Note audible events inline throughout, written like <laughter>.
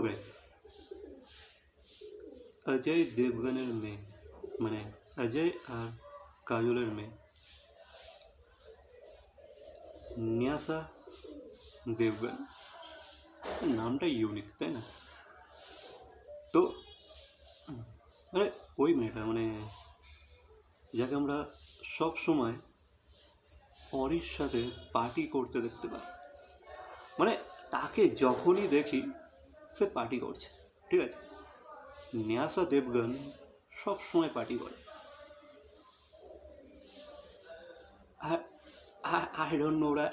গাই অজয় দেবগনের মেয়ে মানে অজয় আর কাজলের মেয়ে ন্যাসা দেবগন নামটা ইউনিক তাই না? তো মানে ওই মেয়েটা মানে যাকে আমরা সব সময় অরির সাথে পার্টি করতে দেখতে পাই। মানে তাকে যখনই দেখি সে পার্টি করছে, ঠিক আছে? ন্যাসা দেবগন সব সময় পার্টি করে। আই ডোন্ট নো ওরা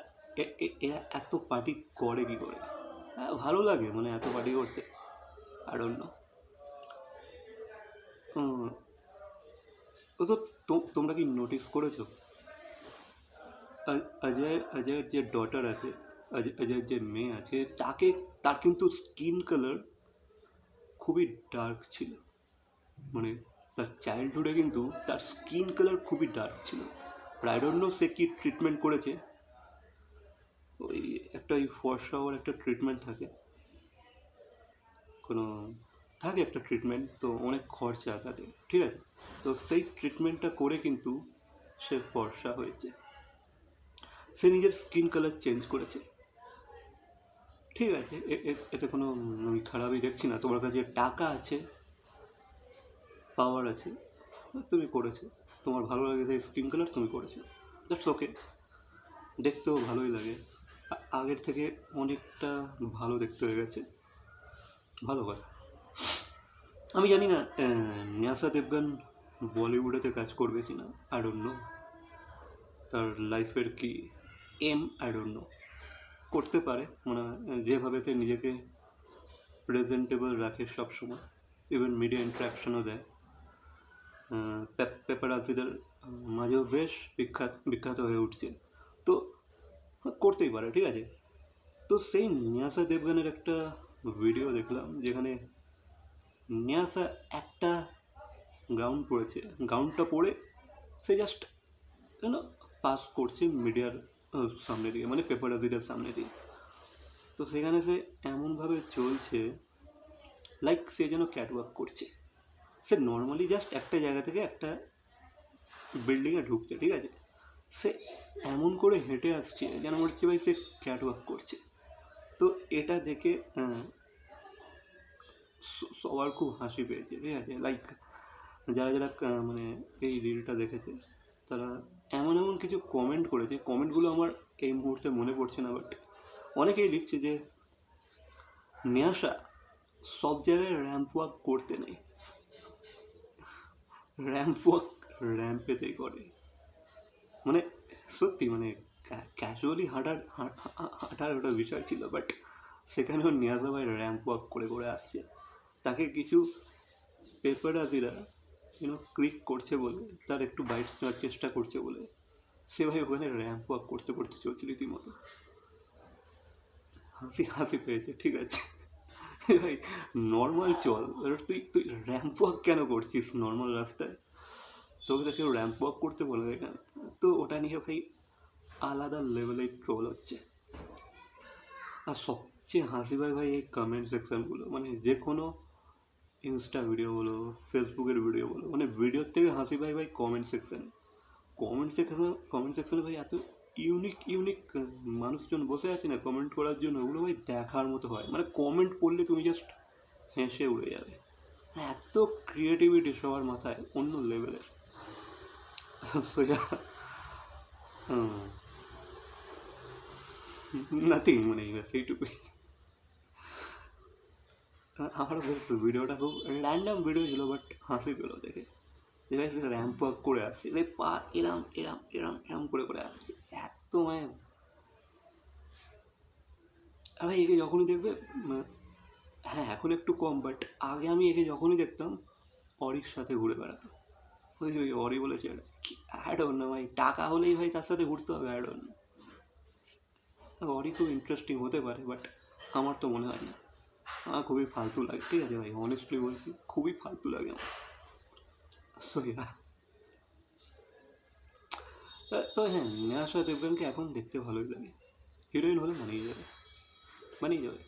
এরা এত পার্টি করে কি করে? হ্যাঁ ভালো লাগে মানে এত পার্টি করতে আই ডোন্ট নো ও তো তোমরা কি নোটিস করেছ? অজয় অজয়ের যে ডটার আছে অজয়ের যে মেয়ে আছে। তাকে, তার কিন্তু স্কিন কালার খুবই ডার্ক ছিল। মানে তার চাইল্ডহুডে কিন্তু তার স্কিন কালার খুবই ডার্ক ছিল। নো সে কী ট্রিটমেন্ট করেছে। ওই একটা ওই ফর্সা ওর একটা ট্রিটমেন্ট থাকে। কোনো, থাকে একটা ট্রিটমেন্ট তো অনেক খরচা তাদের, ঠিক আছে? তো সেই ট্রিটমেন্টটা করে কিন্তু সে ফর্সা হয়েছে। সে নিজের স্কিন কালার চেঞ্জ করেছে। ঠিক আছে এতে কোনো আমি খারাপই দেখছি না। তোমার কাছে টাকা আছে পাওয়ার আছে, তুমি করেছ। তোমার ভালো লাগে সেই স্কিন কালার তুমি করেছ। দ্যাটস ওকে দেখতেও ভালোই লাগে। আগের থেকে অনেকটা ভালো দেখতে হয়ে গেছে। ভালো কথা। আমি জানি না ন্যাসা দেবগান বলিউডেতে কাজ করবে কি না নো তার লাইফের কি এম নো করতে পারে মানে যেভাবে সে নিজেকে প্রেজেন্টেবল রাখে সবসময় ইভেন মিডিয়া ইন্টারাকশনও দেয়। পেপারাজিদের মাঝেও বেশ বিখ্যাত বিখ্যাত হয়ে উঠছে। তো, করতেই পারে, ঠিক আছে? তো সেই ন্যাসা দেবগানের একটা ভিডিও দেখলাম, যেখানে ন্যাসা একটা গাউন পরেছে। গাউনটা পরে সে জাস্ট যেন পাস করছে মিডিয়ার সামনে দিকে মানে পেপার পেপারাজিদের সামনে দিয়ে। তো সেখানে সে এমনভাবে চলছে লাইক সে যেন ক্যাটওয়াক করছে। সে নর্মালি জাস্ট একটা জায়গা থেকে একটা বিল্ডিংয়ে ঢুকছে, ঠিক আছে? সে এমন করে হেঁটে আসছে যেন মনে হচ্ছে ভাই সে ক্যাটওয়াক করছে। তো এটা দেখে সবার খুব হাসি পেয়েছে, ঠিক আছে? লাইক যারা যারা মানে এই রিলটা দেখেছে, তারা এমন এমন কিছু কমেন্ট করেছে। কমেন্টগুলো আমার এই মুহূর্তে মনে পড়ছে না বাট অনেকেই লিখছে যে, নেশা সব জায়গায় র্যাম্প ওয়াক করতে নেই। র্যাম্প ওয়াক র্যাম্পেতেই করে। মানে সত্যি মানে ক্যাজুয়ালি হাঁটার হাঁটার ওটা বিষয় ছিল বাট সেখানেও নিয়াজা ভাই র্যাম্প ওয়াক করে করে আসছে। তাকে কিছু পেপারাজিরা ইউনো ক্লিক করছে বলে, তার একটু বাইটস নেওয়ার চেষ্টা করছে বলে সে ভাই ওখানে র্যাম্প ওয়াক করতে করতে চলছে রীতিমতো হাসি হাসি পেয়েছে, ঠিক আছে। ভাই নর্মাল চল তুই তুই র্যাম্প ওয়াক কেন করছিস নর্মাল রাস্তায়? তোকে তো কেউ র্যাম্প ওয়াক করতে বলে এখানে তো ওটা নিয়ে ভাই আলাদা লেভেলে ট্রোল হচ্ছে। আর সবচেয়ে হাসি ভাই ভাই এই কমেন্ট সেকশনগুলো মানে যে কোনো ইনস্টা ভিডিও বলো, ফেসবুকের ভিডিও বলো মানে ভিডিওর থেকে হাসি পায় ভাই কমেন্ট সেকশানে কমেন্ট সেকশন কমেন্ট সেকশানে ভাই এত ইউনিক ইউনিক মানুষজন বসে আছে না কমেন্ট করার জন্য, ওগুলো ভাই দেখার মতো হয়। মানে কমেন্ট পড়লে তুমি জাস্ট হেসে উড়ে যাবে। মানে এত ক্রিয়েটিভিটি সবার মাথায়, অন্য লেভেলের নাথিং <laughs> মানে ব্যাস এইটুকুই। আমারও বেশ ভিডিওটা খুব র্যান্ডাম ভিডিও ছিল বাট হাসি পেল দেখে। যে ভাই সে র্যাম্প ওয়াক করে আসছে ভাই পা এরাম এরাম এরাম এরাম করে করে আসছে। এত মানে আর একে যখনই দেখবে হ্যাঁ এখন একটু কম বাট আগে আমি একে যখনই দেখতাম, অরির সাথে ঘুরে বেড়াতো। ওই ওই অরি বলেছে অ্যাড না ভাই, টাকা হলেই ভাই তার সাথে ঘুরতে হবে অ্যাড না অরি খুব ইন্টারেস্টিং হতে পারে বাট আমার তো মনে হয় না। আমার খুবই ফালতু লাগে ঠিক আছে ভাই অনেস্টলি বলছি খুবই ফালতু লাগে আমার সো তো হ্যাঁ নেশা দেবগানকে এখন দেখতে ভালোই লাগে হিরোইন হলে মানিয়ে যাবে মানিয়ে যাবে